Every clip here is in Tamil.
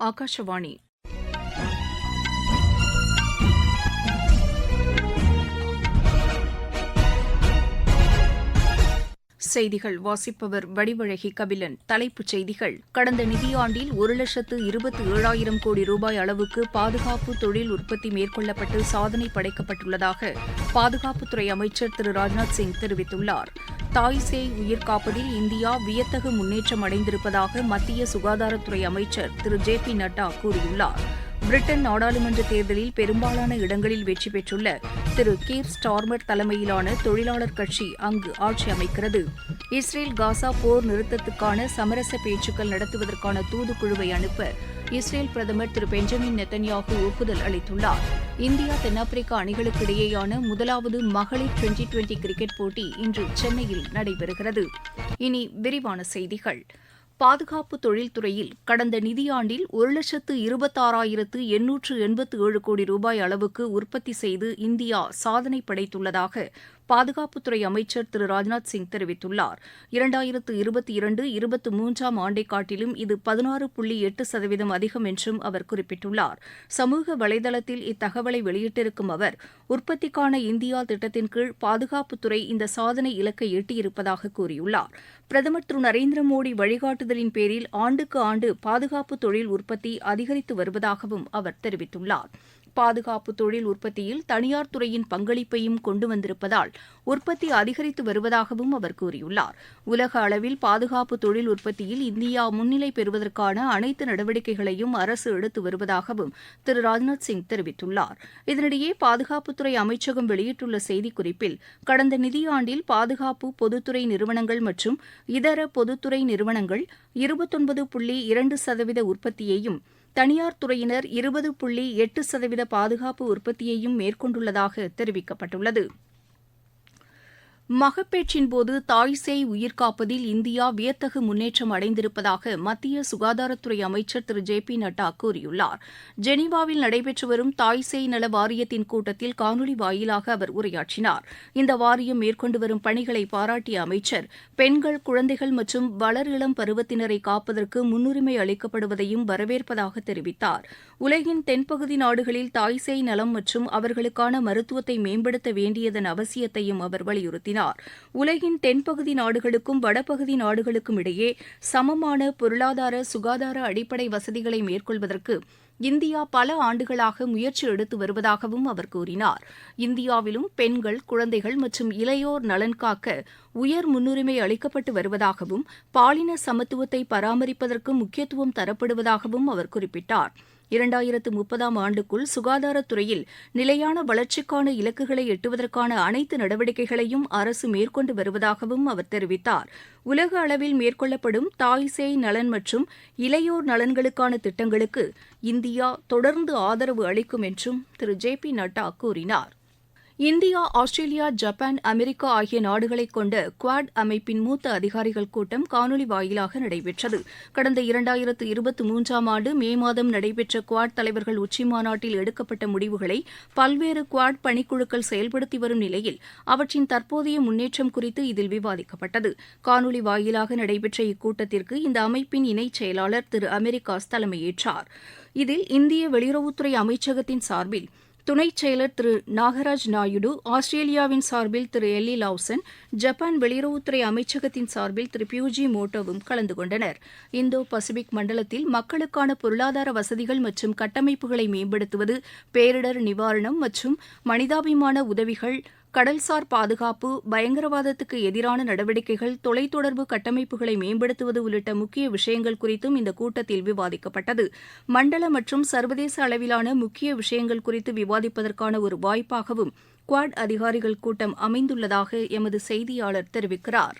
ஆகாஷவாணி செய்திகள் வாசிப்பவர் வடிவழகி கபிலன். தலைப்புச் செய்திகள். கடந்த நிதியாண்டில் ஒரு லட்சத்து இருபத்தி ஏழாயிரம் கோடி ரூபாய் அளவுக்கு பாதுகாப்பு தொழில் உற்பத்தி மேற்கொள்ளப்பட்டு சாதனை படைக்கப்பட்டுள்ளதாக பாதுகாப்புத்துறை அமைச்சர் திரு ராஜ்நாத் சிங் தெரிவித்துள்ளார். தாய்சேய் உயிர் காப்பதில் இந்தியா வியத்தகு முன்னேற்றம் அடைந்திருப்பதாக மத்திய சுகாதாரத்துறை அமைச்சர் திரு ஜே பி நட்டா கூறியுள்ளார். பிரிட்டன் நாடாளுமன்ற தேர்தலில் பெரும்பாலான இடங்களில் வெற்றி பெற்றுள்ள திரு கீர் ஸ்டார்மர் தலைமையிலான தொழிலாளர் கட்சி அங்கு ஆட்சி அமைக்கிறது. இஸ்ரேல் காசா போர் நிறுத்தத்துக்கான சமரச பேச்சுக்கள் நடத்துவதற்கான தூதுக்குழுவை அனுப்ப இஸ்ரேல் பிரதமர் திரு பெஞ்சமின் நெத்தன்யாகு ஒப்புதல் அளித்துள்ளார். இந்தியா தென்னாப்பிரிக்கா அணிகளுக்கு இடையேயான முதலாவது மகளிர் டுவெண்டி டுவெண்டி கிரிக்கெட் போட்டி இன்று சென்னையில் நடைபெறுகிறது. இனி விரிவான செய்திகள். பாதுகாப்பு தொழில்துறையில் கடந்த நிதியாண்டில் ஒரு லட்சத்து இருபத்தாறாயிரத்து எண்ணூற்று எண்பத்து ஏழு கோடி ரூபாய் அளவுக்கு உற்பத்தி செய்து இந்தியா சாதனை படைத்துள்ளதாக பாதுகாப்புத்துறை அமைச்சர் திரு ராஜ்நாத் சிங் தெரிவித்துள்ளார். இரண்டாயிரத்து இருபத்தி இரண்டு இருபத்தி மூன்றாம் ஆண்டை காட்டிலும் இது பதினாறு புள்ளி எட்டு சதவீதம் அதிகம் என்றும் அவர் குறிப்பிட்டுள்ளார். சமூக வலைதளத்தில் இத்தகவலை வெளியிட்டிருக்கும் அவர் உற்பத்திக்கான இந்தியா திட்டத்தின் கீழ் பாதுகாப்புத்துறை இந்த சாதனை இலக்கை எட்டியிருப்பதாக கூறியுள்ளார். பிரதமர் திரு நரேந்திர மோடி வழிகாட்டுதலின் பேரில் ஆண்டுக்கு ஆண்டு பாதுகாப்பு தொழில் உற்பத்தி அதிகரித்து வருவதாகவும் அவர் தெரிவித்துள்ளார். பாதுகாப்பு தொழில் உற்பத்தியில் தனியார் துறையின் பங்களிப்பையும் கொண்டு வந்திருப்பதால் உற்பத்தி அதிகரித்து வருவதாகவும் அவர் கூறியுள்ளார். உலக அளவில் பாதுகாப்பு தொழில் உற்பத்தியில் இந்தியா முன்னிலை பெறுவதற்கான அனைத்து நடவடிக்கைகளையும் அரசு எடுத்து வருவதாகவும் திரு ராஜ்நாத் சிங் தெரிவித்துள்ளார். இதனிடையே பாதுகாப்புத்துறை அமைச்சகம் வெளியிட்டுள்ள செய்திக்குறிப்பில் கடந்த நிதியாண்டில் பாதுகாப்பு பொதுத்துறை நிறுவனங்கள் மற்றும் இதர பொதுத்துறை நிறுவனங்கள் இருபத்தொன்பது புள்ளி இரண்டு சதவீத உற்பத்தியையும் தனியார் துறையினர் இருபது புள்ளி எட்டு சதவீத பாதுகாப்பு உற்பத்தியையும் மேற்கொண்டுள்ளதாக தெரிவிக்கப்பட்டுள்ளது. மகப்பேச்சின் போது தாய் சேய் உயிர் உயிர்காப்பதில் இந்தியா வியத்தகு முன்னேற்றம் அடைந்திருப்பதாக மத்திய சுகாதாரத்துறை அமைச்சர் திரு. ஜே. பி. நட்டா கூறியுள்ளார். ஜெனீவாவில் நடைபெற்று வரும் தாய்சேய் நல வாரியத்தின் கூட்டத்தில் காணொலி வாயிலாக அவர் உரையாற்றினார். இந்த வாரியம் மேற்கொண்டு வரும் பணிகளை பாராட்டிய அமைச்சர் பெண்கள் குழந்தைகள் மற்றும் வளர் இளம் பருவத்தினரை காப்பதற்கு முன்னுரிமை அளிக்கப்படுவதையும் வரவேற்பதாக தெரிவித்தார். உலகின் தென்பகுதி நாடுகளில் தாய் சேய் நலம் மற்றும் அவர்களுக்கான மருத்துவத்தை மேம்படுத்த வேண்டியதன் அவசியத்தையும் அவர் வலியுறுத்தினார். கூறினார் உலகின் தென்பகுதி நாடுகளுக்கும் வடபகுதி நாடுகளுக்கும் இடையே சமமான பொருளாதார சுகாதார அடிப்படை வசதிகளை மேற்கொள்வதற்கு இந்தியா பல ஆண்டுகளாக முயற்சி எடுத்து வருவதாகவும் அவர் கூறினார். இந்தியாவிலும் பெண்கள் குழந்தைகள் மற்றும் இளையோர் நலன் காக்க உயர் முன்னுரிமை அளிக்கப்பட்டு வருவதாகவும் பாலின சமத்துவத்தை பராமரிப்பதற்கு முக்கியத்துவம் தரப்படுவதாகவும் அவர் குறிப்பிட்டார். இரண்டாயிரத்து முப்பதாம் ஆண்டுக்குள் சுகாதாரத்துறையில் நிலையான வளர்ச்சிக்கான இலக்குகளை எட்டுவதற்கான அனைத்து நடவடிக்கைகளையும் அரசு மேற்கொண்டு வருவதாகவும் அவர் தெரிவித்தார். உலக அளவில் மேற்கொள்ளப்படும் தாய்சேய் நலன் மற்றும் இளையோர் நலன்களுக்கான திட்டங்களுக்கு இந்தியா தொடர்ந்து ஆதரவு அளிக்கும் என்றும் திரு ஜே பி நட்டா கூறினார். இந்தியா ஆஸ்திரேலியா ஜப்பான் அமெரிக்கா ஆகிய நாடுகளைக் கொண்ட குவாட் அமைப்பின் மூத்த அதிகாரிகள் கூட்டம் காணொலி வாயிலாக நடைபெற்றது. கடந்த இரண்டாயிரத்து இருபத்தி மூன்றாம் ஆண்டு மே மாதம் நடைபெற்ற குவாட் தலைவர்கள் உச்சிமாநாட்டில் எடுக்கப்பட்ட முடிவுகளை பல்வேறு குவாட் பணிக்குழுக்கள் செயல்படுத்தி வரும் நிலையில் அவற்றின் தற்போதைய முன்னேற்றம் குறித்து இதில் விவாதிக்கப்பட்டது. காணொலி வாயிலாக நடைபெற்ற இக்கூட்டத்திற்கு இந்த அமைப்பின் இணைச் செயலாளர் திரு அமெரிக்காஸ் தலைமையேற்றார். இதில் இந்திய வெளியுறவுத்துறை அமைச்சகத்தின் சார்பில் துணைச் செயலர் திரு நாகராஜ் நாயுடு ஆஸ்திரேலியாவின் சார்பில் திரு எல்லி லாவ்சன் ஜப்பான் வெளியுறவுத்துறை அமைச்சகத்தின் சார்பில் திரு பியூஜி மோட்டோவும் கலந்து கொண்டனர். இந்தோ பசிபிக் மண்டலத்தில் மக்களுக்கான பொருளாதார வசதிகள் மற்றும் கட்டமைப்புகளை மேம்படுத்துவது பேரிடர் நிவாரணம் மற்றும் மனிதாபிமான உதவிகள் கடல்சார் பாதுகாப்பு பயங்கரவாதத்துக்கு எதிரான நடவடிக்கைகள் தொலைத்தொடர்பு கட்டமைப்புகளை மேம்படுத்துவது உள்ளிட்ட முக்கிய விஷயங்கள் குறித்தும் இந்த கூட்டத்தில் விவாதிக்கப்பட்டது. மண்டல மற்றும் சர்வதேச அளவிலான முக்கிய விஷயங்கள் குறித்து விவாதிப்பதற்கான ஒரு வாய்ப்பாகவும் குவாட் அதிகாரிகள் கூட்டம் அமைந்துள்ளதாக எமது செய்தியாளர் தெரிவிக்கிறார்.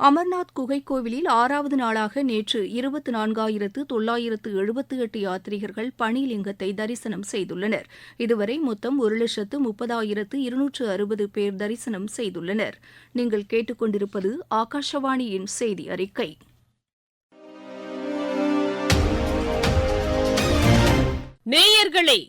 அமர்நாத் குகை கோவிலில் ஆறாவது நாளாக நேற்று இருபத்தி நான்காயிரத்து தொள்ளாயிரத்து எழுபத்து எட்டு யாத்ரீகர்கள் பனிலிங்கத்தை தரிசனம் செய்துள்ளனர். இதுவரை மொத்தம் ஒரு லட்சத்து முப்பதாயிரத்து இருநூற்று அறுபது பேர் தரிசனம் செய்துள்ளனர். நீங்கள் கேட்டுக்கொண்டிருப்பது ஆகாஷவாணியின் செய்தி அறிக்கை. நேயர்களே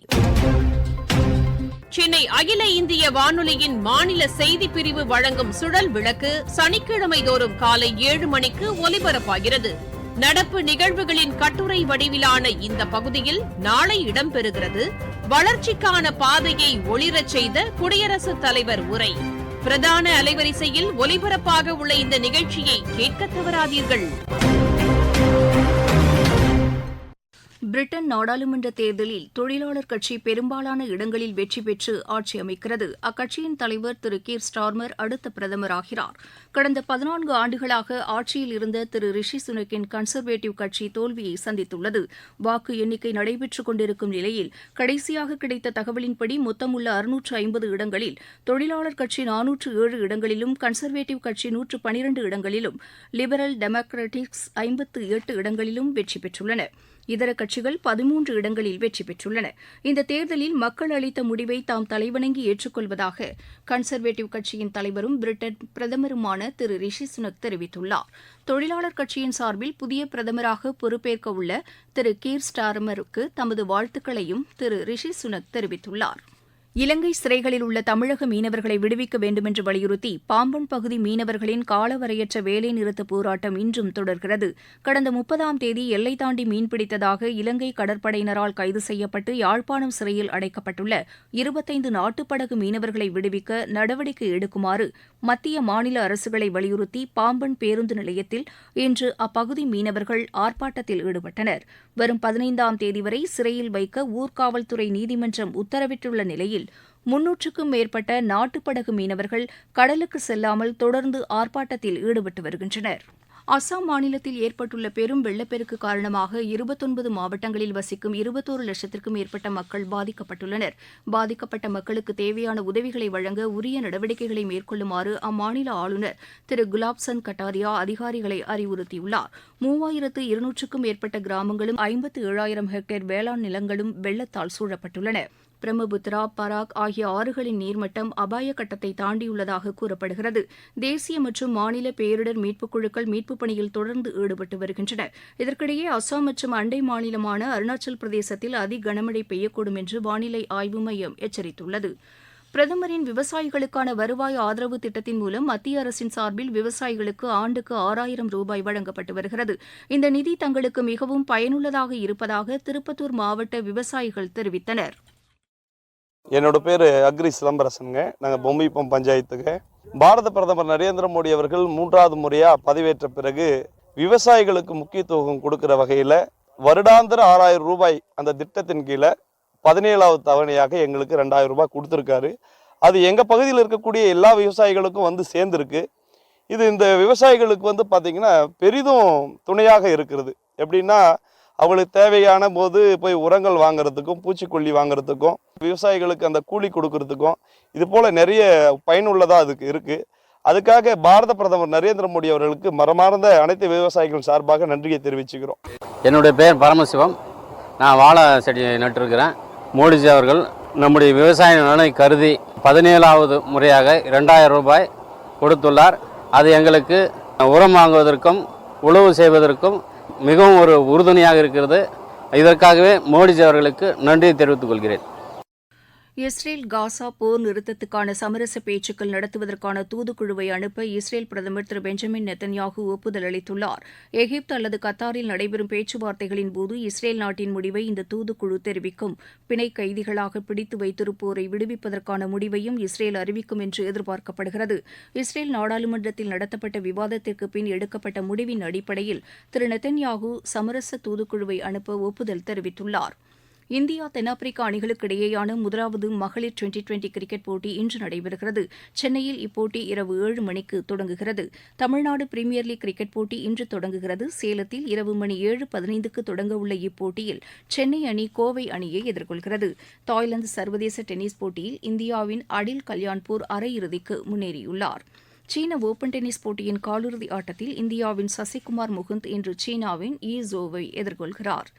சென்னை அகில இந்திய வானொலியின் மாநில செய்திப் பிரிவு வழங்கும் சுழல் விளக்கு சனிக்கிழமை தோறும் காலை ஏழு மணிக்கு ஒலிபரப்பாகிறது. நடப்பு நிகழ்வுகளின் கட்டுரை வடிவிலான இந்த பகுதியில் நாளை இடம்பெறுகிறது. வளர்ச்சிக்கான பாதையை ஒளிரச் செய்த குடியரசுத் தலைவர் உரை. பிரதான அலைவரிசையில் ஒலிபரப்பாக உள்ள இந்த நிகழ்ச்சியை கேட்க தவறாதீர்கள். பிரிட்டன் நாடாளுமன்ற தேர்தலில் தொழிலாளர் கட்சி பெரும்பாலான இடங்களில் வெற்றி பெற்று ஆட்சி அமைக்கிறது. அக்கட்சியின் தலைவர் திரு கீர் ஸ்டார்மர் அடுத்த பிரதமராகிறார் கடந்த பதினான்கு ஆண்டுகளாக ஆட்சியில் இருந்த திரு ரிஷி சுனக்கின் கன்சர்வேட்டிவ் கட்சி தோல்வியை சந்தித்துள்ளது. வாக்கு எண்ணிக்கை நடைபெற்றுக் கொண்டிருக்கும் நிலையில் கடைசியாக கிடைத்த தகவலின்படி மொத்தமுள்ள அறுநூற்று ஐம்பது இடங்களில் தொழிலாளர் கட்சி நானூற்று ஏழு இடங்களிலும் கன்சர்வேட்டிவ் கட்சி நூற்று பனிரண்டு இடங்களிலும் லிபரல் டெமோக்ராட்டிக்ஸ் ஐம்பத்து எட்டு இடங்களிலும் வெற்றி பெற்றுள்ளன. இதர கட்சிகள் பதிமூன்று இடங்களில் வெற்றி பெற்றுள்ளன. இந்த தேர்தலில் மக்கள் அளித்த முடிவை தாம் தலைவணங்கி ஏற்றுக்கொள்வதாக கன்சர்வேட்டிவ் கட்சியின் தலைவரும் பிரிட்டன் பிரதமருமான திரு ரிஷி சுனக் தெரிவித்துள்ளார். தொழிலாளர் கட்சியின் சார்பில் புதிய பிரதமராக பொறுப்பேற்க உள்ள திரு கீர் ஸ்டாரமருக்கு தமது வாழ்த்துக்களையும் திரு ரிஷி சுனக் தெரிவித்துள்ளார். இலங்கை சிறைகளில் உள்ள தமிழக மீனவர்களை விடுவிக்க வேண்டுமென்று வலியுறுத்தி பாம்பன் பகுதி மீனவர்களின் காலவரையற்ற வேலைநிறுத்த போராட்டம் இன்றும் தொடர்கிறது. கடந்த முப்பதாம் தேதி எல்லை தாண்டி மீன்பிடித்ததாக இலங்கை கடற்படையினரால் கைது செய்யப்பட்டு யாழ்ப்பாணம் சிறையில் அடைக்கப்பட்டுள்ள இருபத்தைந்து நாட்டுப்படகு மீனவர்களை விடுவிக்க நடவடிக்கை எடுக்குமாறு மத்திய மாநில அரசுகளை வலியுறுத்தி பாம்பன் பேருந்து நிலையத்தில் இன்று அப்பகுதி மீனவர்கள் ஆர்ப்பாட்டத்தில் ஈடுபட்டனர். வரும் பதினைந்தாம் தேதி வரை சிறையில் வைக்க ஊர்காவல்துறை நீதிமன்றம் உத்தரவிட்டுள்ள நிலையில் முன்னூற்றுக்கும் மேற்பட்ட நாட்டுப்படகு மீனவர்கள் கடலுக்கு செல்லாமல் தொடர்ந்து ஆர்ப்பாட்டத்தில் ஈடுபட்டு வருகின்றனர். அசாம் மாநிலத்தில் ஏற்பட்டுள்ள பெரும் வெள்ளப்பெருக்கு காரணமாக இருபத்தொன்பது மாவட்டங்களில் வசிக்கும் இருபத்தோரு லட்சத்திற்கும் மேற்பட்ட மக்கள் பாதிக்கப்பட்டுள்ளனர். பாதிக்கப்பட்ட மக்களுக்கு தேவையான உதவிகளை வழங்க உரிய நடவடிக்கைகளை மேற்கொள்ளுமாறு அம்மாநில ஆளுநர் திரு குலாப்சந்த் கட்டாரியா அதிகாரிகளை அறிவுறுத்தியுள்ளார். மூவாயிரத்து இருநூற்றுக்கும் மேற்பட்ட கிராமங்களும் ஐம்பத்து ஏழாயிரம் ஹெக்டேர் வேளாண் நிலங்களும் வெள்ளத்தால் சூழப்பட்டுள்ளன. பிரம்மபுத்திரா பராக் ஆகிய ஆறுகளின் நீர்மட்டம் அபாய கட்டத்தை தாண்டியுள்ளதாக கூறப்படுகிறது. தேசிய மற்றும் மாநில பேரிடர் மீட்புக் குழுக்கள் மீட்புப் பணியில் தொடர்ந்து ஈடுபட்டு வருகின்றன. இதற்கிடையே அசாம் மற்றும் அண்டை மாநிலமான அருணாச்சல் பிரதேசத்தில் அதி கனமழை பெய்யக்கூடும் என்று வானிலை ஆய்வு மையம் எச்சரித்துள்ளது. பிரதமரின் விவசாயிகளுக்கான வருவாய் ஆதரவு திட்டத்தின் மூலம் மத்திய அரசின் சார்பில் விவசாயிகளுக்கு ஆண்டுக்கு ஆறாயிரம் ரூபாய் வழங்கப்பட்டு வருகிறது. இந்த நிதி தங்களுக்கு மிகவும் பயனுள்ளதாக இருப்பதாக திருப்பத்தூர் மாவட்ட விவசாயிகள் தெரிவித்தனர். என்னோட பேர் அக்ரி சிலம்பரசனுங்க. நாங்கள் பொம்மைப்பம் பஞ்சாயத்துக்கு. பாரத பிரதமர் நரேந்திர மோடி அவர்கள் மூன்றாவது முறையாக பதவியேற்ற பிறகு விவசாயிகளுக்கு முக்கியத்துவம் கொடுக்குற வகையில் வருடாந்திர ஆறாயிரம் ரூபாய் அந்த திட்டத்தின் கீழே பதினேழாவது தவணையாக எங்களுக்கு ரெண்டாயிரம் ரூபாய் கொடுத்துருக்காரு. அது எங்கள் பகுதியில் இருக்கக்கூடிய எல்லா விவசாயிகளுக்கும் வந்து சேர்ந்துருக்கு. இது இந்த விவசாயிகளுக்கு வந்து பார்த்திங்கன்னா பெரிதும் துணையாக இருக்கிறது. எப்படின்னா அவங்களுக்கு தேவையான போது போய் உரங்கள் வாங்குறதுக்கும் பூச்சிக்கொல்லி வாங்குறதுக்கும் விவசாயிகளுக்கு அந்த கூலி கொடுக்கறதுக்கும் இது போல் நிறைய பயனுள்ளதாக அதுக்கு இருக்குது அதுக்காக பாரத பிரதமர் நரேந்திர மோடி அவர்களுக்கு மரமார்ந்த அனைத்து விவசாயிகள் சார்பாக நன்றியை தெரிவிச்சுக்கிறோம். என்னுடைய பெயர் பரமசிவம். நான் வாழை செடி நட்டிருக்கிறேன். மோடிஜி அவர்கள் நம்முடைய விவசாய நலனை கருதி பதினேழாவது முறையாக இரண்டாயிரம் ரூபாய் கொடுத்துள்ளார். அது எங்களுக்கு உரம் வாங்குவதற்கும் உழவு செய்வதற்கும் மிகவும் ஒரு உறுதுணையாக இருக்கிறது. இதற்காகவே மோடிஜி அவர்களுக்கு நன்றியை தெரிவித்துக் கொள்கிறேன். இஸ்ரேல் காசா போர் நிறுத்தத்துக்கான சமரச பேச்சுக்கள் நடத்துவதற்கான தூதுக்குழுவை அனுப்ப இஸ்ரேல் பிரதமர் திரு பெஞ்சமின் நெத்தன்யாகு ஒப்புதல் அளித்துள்ளார். எகிப்து அல்லது கத்தாரில் நடைபெறும் பேச்சுவார்த்தைகளின் போது இஸ்ரேல் நாட்டின் முடிவை இந்த தூதுக்குழு தெரிவிக்கும். பிணை கைதிகளாக பிடித்து வைத்திருப்போரை விடுவிப்பதற்கான முடிவையும் இஸ்ரேல் அறிவிக்கும் என்று எதிர்பார்க்கப்படுகிறது. இஸ்ரேல் நாடாளுமன்றத்தில் நடத்தப்பட்ட விவாதத்திற்கு பின் எடுக்கப்பட்ட முடிவின் அடிப்படையில் திரு நெத்தன்யாகு சமரச தூதுக்குழுவை அனுப்ப ஒப்புதல் தெரிவித்துள்ளார். இந்தியா தென்னாப்பிரிக்கா அணிகளுக்கு இடையேயான முதலாவது மகளிர் டுவெண்டி டுவெண்டி கிரிக்கெட் போட்டி இன்று நடைபெறுகிறது. சென்னையில் இப்போட்டி இரவு ஏழு மணிக்கு தொடங்குகிறது. தமிழ்நாடு பிரீமியர் லீக் கிரிக்கெட் போட்டி இன்று தொடங்குகிறது. சேலத்தில் இரவு மணி ஏழு பதினைந்துக்கு தொடங்கவுள்ள இப்போட்டியில் சென்னை அணி கோவை அணியை எதிர்கொள்கிறது. தாய்லாந்து சர்வதேச டென்னிஸ் போட்டியில் இந்தியாவின் அடில் கல்யாண்பூர் அரையிறுதிக்கு முன்னேறியுள்ளார். சீன ஓபன் டென்னிஸ் போட்டியின் காலிறுதி ஆட்டத்தில் இந்தியாவின் சசிகுமார் முகுந்த் இன்று சீனாவின் ஈ ஜோவை எதிர்கொள்கிறார்.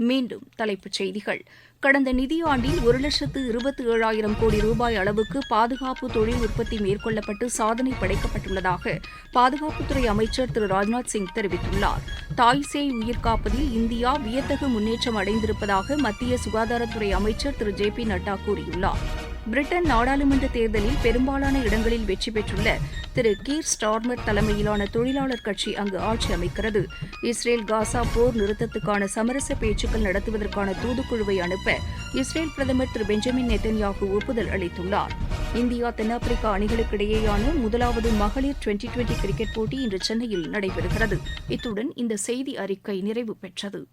மீண்டும் தலைப்புச் செய்திகள். கடந்த நிதியாண்டில் ஒரு லட்சத்து இருபத்தி ஏழாயிரம் கோடி ரூபாய் அளவுக்கு பாதுகாப்பு தொழில் உற்பத்தி மேற்கொள்ளப்பட்டு சாதனை படைக்கப்பட்டுள்ளதாக பாதுகாப்புத்துறை அமைச்சர் திரு ராஜ்நாத் சிங் தெரிவித்துள்ளார். தாய்சேய் உயிர் காப்பதில் இந்தியா வியத்தகு முன்னேற்றம் அடைந்திருப்பதாக மத்திய சுகாதாரத்துறை அமைச்சர் திரு ஜே பி நட்டா கூறியுள்ளார். பிரிட்டன் நாடாளுமன்ற தேர்தலில் பெரும்பாலான இடங்களில் வெற்றி பெற்றுள்ள திரு கீர் ஸ்டார்மர் தலைமையிலான தொழிலாளர் கட்சி அங்கு ஆட்சி அமைக்கிறது. இஸ்ரேல் காசா போர் நிறுத்தத்துக்கான சமரச பேச்சுக்கள் நடத்துவதற்கான தூதுக்குழுவை அனுப்ப இஸ்ரேல் பிரதமர் திரு பெஞ்சமின் நெத்தன்யாகு ஒப்புதல் அளித்துள்ளார். இந்தியா தென்னாப்பிரிக்கா அணிகளுக்கிடையேயான முதலாவது மகளிர் டுவெண்டி டுவெண்டி கிரிக்கெட் போட்டி இன்று சென்னையில் நடைபெறுகிறது. இத்துடன் இந்த செய்தி அறிக்கை நிறைவு பெற்றது.